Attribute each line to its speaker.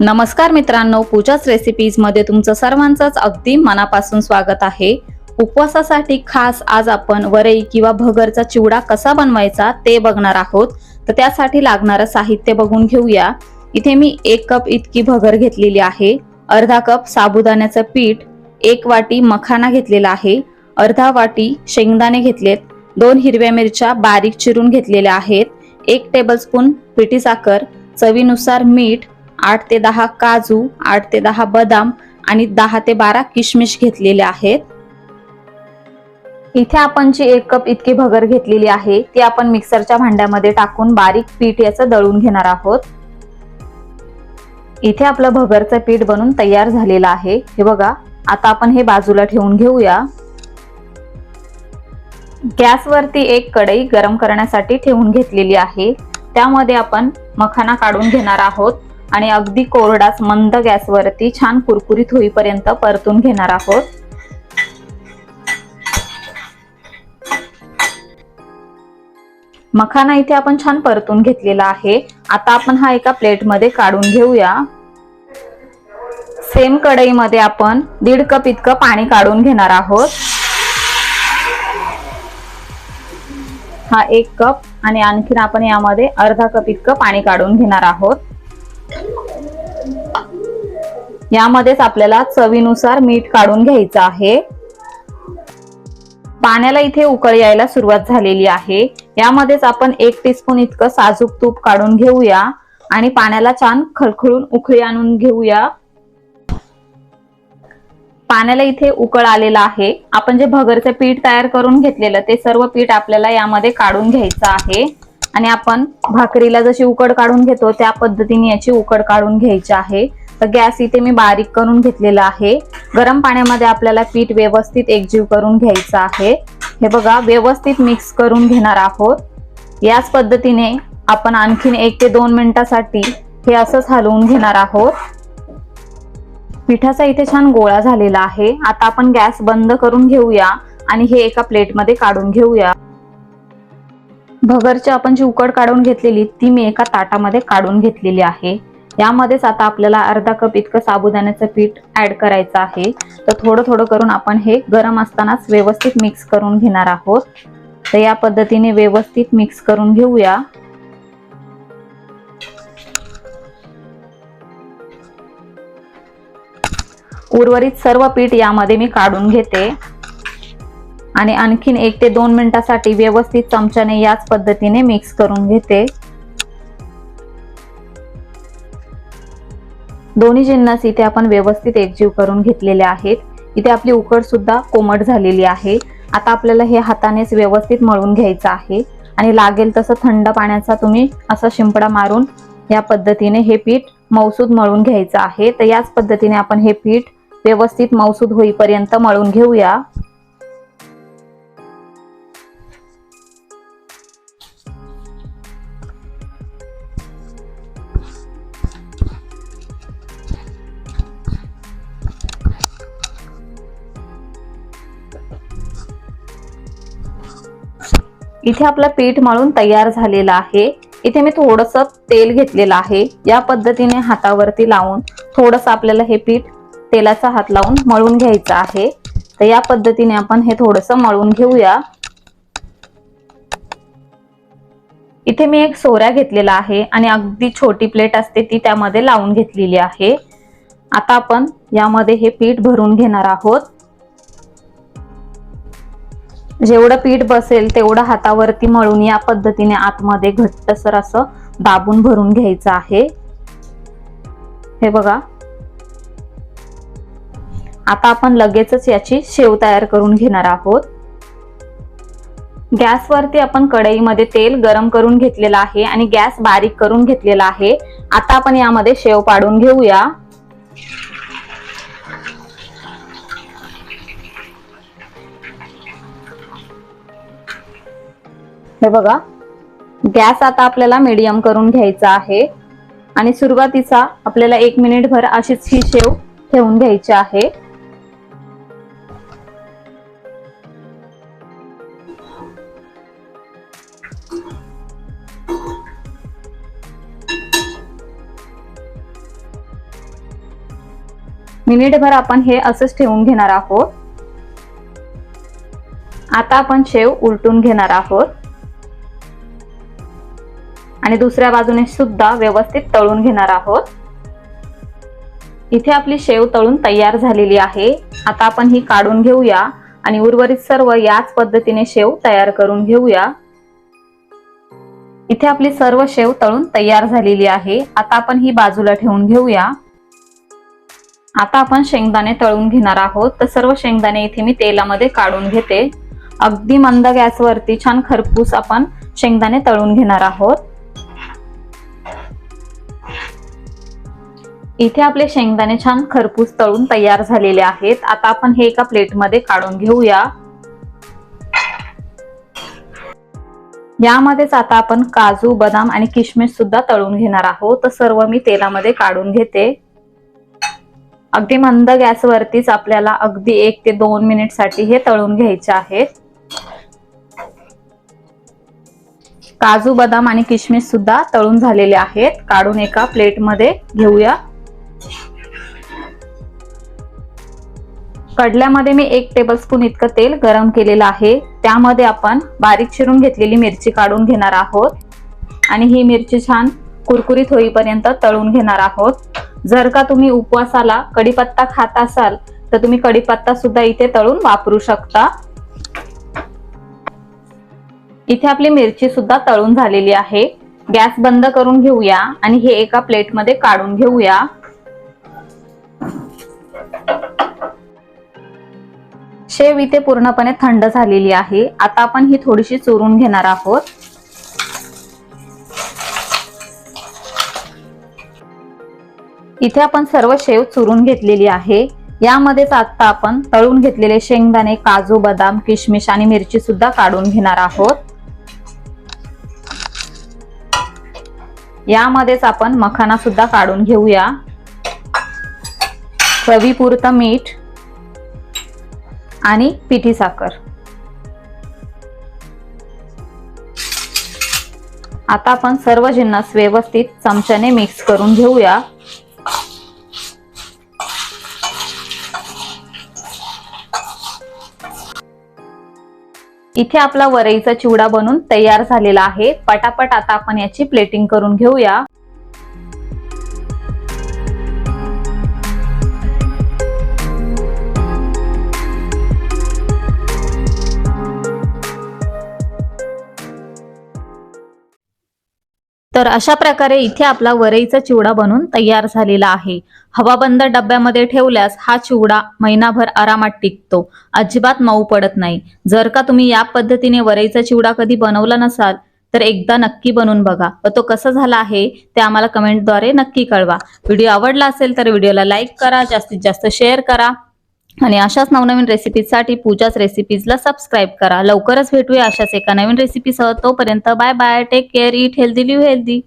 Speaker 1: नमस्कार मित्रांनो पूजाच रेसिपीजमध्ये तुमचं सर्वांचंच अगदी मनापासून स्वागत आहे. उपवासासाठी खास आज आपण वरई किंवा भगरचा चिवडा कसा बनवायचा ते बघणार आहोत. तर त्यासाठी लागणारं साहित्य बघून घेऊया. इथे मी एक कप इतकी भगर घेतलेली आहे. अर्धा कप साबुदाण्याचं पीठ एक वाटी मखाना घेतलेला आहे. अर्धा वाटी शेंगदाणे घेतलेत. दोन हिरव्या मिरच्या बारीक चिरून घेतलेल्या आहेत. एक टेबलस्पून पिठी साखर चवीनुसार मीठ आठ ते दहा काजू आठ ते दहा बदाम आणि दहा ते बारा किशमिश घेतलेले आहेत. इथे आपण जी एक कप इतकी भगर घेतलेली आहे ती आपण मिक्सरच्या भांड्यामध्ये टाकून बारीक पीठ याचं दळून घेणार आहोत. इथे आपलं भगरचं पीठ बनून तयार झालेलं आहे. हे बघा आता आपण हे बाजूला ठेवून घेऊया. गॅसवरती एक कढई गरम करण्यासाठी ठेवून घेतलेली आहे. त्यामध्ये आपण मखाना काढून घेणार आहोत. आणि अगदी कोरडाच मंद गॅसवरती छान कुरकुरीत होईपर्यंत परतून घेणार आहोत. मखाना इथे आपण छान परतून घेतलेला आहे. आता आपण हा एका प्लेटमध्ये काढून घेऊया. सेम कढईमध्ये आपण दीड कप इतकं पाणी काढून घेणार आहोत. हा एक कप आणि आणखीन आपण यामध्ये अर्धा कप इतकं पाणी काढून घेणार आहोत. यामध्येच आपल्याला चवीनुसार मीठ काढून घ्यायचं आहे. पाण्याला इथे उकळ यायला सुरुवात झालेली आहे. यामध्येच आपण एक टीस्पून इतकं साजूक तूप काढून घेऊया आणि पाण्याला छान खळखळून उकळी आणून घेऊया. पाण्याला इथे उकळ आलेला आहे. आपण जे भगरचं पीठ तयार करून घेतलेलं ते सर्व पीठ आपल्याला यामध्ये काढून घ्यायचं आहे. आणि आपण भाकरीला जशी उकड काढून घेतो त्या पद्धतीने याची उकड काढून घ्यायची आहे. तर गॅस इथे मी बारीक करून घेतलेला आहे. गरम पाण्यामध्ये आपल्याला पीठ व्यवस्थित एकजीव करून घ्यायचं आहे. हे बघा व्यवस्थित मिक्स करून घेणार आहोत. याच पद्धतीने आपण आणखीन एक ते दोन मिनिटासाठी हे असंच हलवून घेणार आहोत. पिठाचा इथे छान गोळा झालेला आहे. आता आपण गॅस बंद करून घेऊया आणि हे एका प्लेटमध्ये काढून घेऊया. भगरची आपण जी उकड काढून घेतलेली ती मी एका ताटामध्ये काढून घेतलेली आहे. यामध्येच आता आपल्याला अर्धा कप इतकं साबुदाण्याचं पीठ ऍड करायचं आहे. तर थोडं थोडं करून आपण हे गरम असतानाच व्यवस्थित मिक्स करून घेणार आहोत. तर या पद्धतीने व्यवस्थित मिक्स करून घेऊया. उर्वरित सर्व पीठ यामध्ये मी काढून घेते. आणि आणखीन एक ते दोन मिनिटासाठी व्यवस्थित चमच्याने याच पद्धतीने मिक्स करून घेते. दोन्ही जिन्नस इथे आपण व्यवस्थित एकजीव करून घेतलेले आहेत. इथे आपली उकड सुद्धा कोमट झालेली आहे. आता आपल्याला हे हातानेच व्यवस्थित मळून घ्यायचं आहे. आणि लागेल तसं थंड पाण्याचा तुम्ही असा शिंपडा मारून या पद्धतीने हे पीठ मौसूद मळून घ्यायचं आहे. तर याच पद्धतीने आपण हे पीठ व्यवस्थित मौसूद होईपर्यंत मळून घेऊया. इथे आपलं पीठ मळून तयार झालेलं आहे. इथे मी थोडंसं तेल घेतलेलं आहे. या पद्धतीने हातावरती लावून थोडंसं आपल्याला हे पीठ तेलाचा हात लावून मळून घ्यायचं आहे. तर या पद्धतीने आपण हे थोडंसं मळून घेऊया. इथे मी एक सोऱ्या घेतलेला आहे आणि अगदी छोटी प्लेट असते ती त्यामध्ये लावून घेतलेली आहे. आता आपण यामध्ये हे पीठ भरून घेणार आहोत. जेवढं पीठ बसेल तेवढं हातावरती मळून या पद्धतीने आतमध्ये घट्टसर असं दाबून भरून घ्यायचं आहे. हे बघा. आता आपण लगेचच याची शेव तयार करून घेणार आहोत. गॅसवरती आपण कढईमध्ये तेल गरम करून घेतलेलं आहे आणि गॅस बारीक करून घेतलेला आहे. आता आपण यामध्ये शेव पाडून घेऊया. हे बघा. गॅस आता आपल्याला मीडियम करून घ्यायचा आहे. आणि सुरुवातीचा आपल्याला एक मिनिट भर अशीच ही शेव ठेवून घ्यायची आहे. मिनिटभर आपण हे असंच ठेवून घेणार आहोत. आता आपण शेव उलटून घेणार आहोत. आणि दुसऱ्या बाजूने सुद्धा व्यवस्थित तळून घेणार आहोत. इथे आपली शेव तळून तयार झालेली आहे. आता आपण ही काढून घेऊया आणि उर्वरित सर्व याच पद्धतीने शेव तयार करून घेऊया. इथे आपली सर्व शेव तळून तयार झालेली आहे. आता आपण ही बाजूला ठेवून घेऊया. आता आपण शेंगदाणे तळून घेणार आहोत. तर सर्व शेंगदाणे इथे मी तेलामध्ये काढून घेते. अगदी मंद गॅसवरती छान खरपूस आपण शेंगदाणे तळून घेणार आहोत. इथे आपले शेंगदाणे छान खरपूस तळून तयार झालेले आहेत. आता आपण हे एका प्लेटमध्ये काढून घेऊया. यामध्येच आता आपण काजू बदाम आणि किशमिश सुद्धा तळून घेणार आहोत. तर सर्व मी तेलामध्ये काढून घेते. अगदी मंद गॅसवरतीच आपल्याला अगदी एक ते दोन मिनिटसाठी हे तळून घ्यायचे आहेत. काजू बदाम आणि किशमिश सुद्धा तळून झालेले आहेत. काढून एका प्लेटमध्ये घेऊया. कडल्यामध्ये मी एक टेबलस्पून इतकं तेल गरम केलेलं आहे. त्यामध्ये आपण बारीक चिरून घेतलेली मिरची काढून घेणार आहोत. आणि ही मिरची छान कुरकुरीत होईपर्यंत तळून घेणार आहोत. जर का तुम्ही उपवासाला कडीपत्ता खात असाल तर तुम्ही कडीपत्ता सुद्धा इथे तळून वापरू शकता. इथे आपली मिरची सुद्धा तळून झालेली आहे. गॅस बंद करून घेऊया आणि हे एका प्लेटमध्ये काढून घेऊया. शेव इथे पूर्णपणे थंड झालेली आहे. आता आपण ही थोडीशी चुरून घेणार आहोत. इथे आपण सर्व शेव चुरून घेतलेली आहे. यामध्येच आता आपण तळून घेतलेले शेंगदाणे काजू बदाम किशमिश आणि मिरची सुद्धा काढून घेणार आहोत. यामध्येच आपण मखाना सुद्धा काढून घेऊया. चवीपुरतं मीठ आणि पिठी साखर. आता आपण सर्व जिन्नस व्यवस्थित चमच्याने मिक्स करून घेऊया. इथे आपला वरईचा चिवडा बनून तयार झालेला आहे. पटापट आता आपण याची प्लेटिंग करून घेऊया. तर अशा प्रकारे इथे आपला वरईचा चिवडा बनून तयार झालेला आहे. हवाबंद डब्यामध्ये ठेवल्यास हा चिवडा महिनाभर आरामात टिकतो. अजिबात मऊ पडत नाही. जर का तुम्ही या पद्धतीने वरईचा चिवडा कधी बनवला नसाल तर एकदा नक्की बनवून बघा. व तो कसा झाला आहे ते आम्हाला कमेंटद्वारे नक्की कळवा. व्हिडिओ आवडला असेल तर व्हिडिओला लाईक करा जास्तीत जास्त शेअर करा. आणि अशाच नवनवीन रेसिपीजसाठी पूजाच रेसिपीजला सबस्क्राईब करा. लवकरच भेटूया अशाच एका नवीन रेसिपीसह तोपर्यंत bye bye take care eat healthy live healthy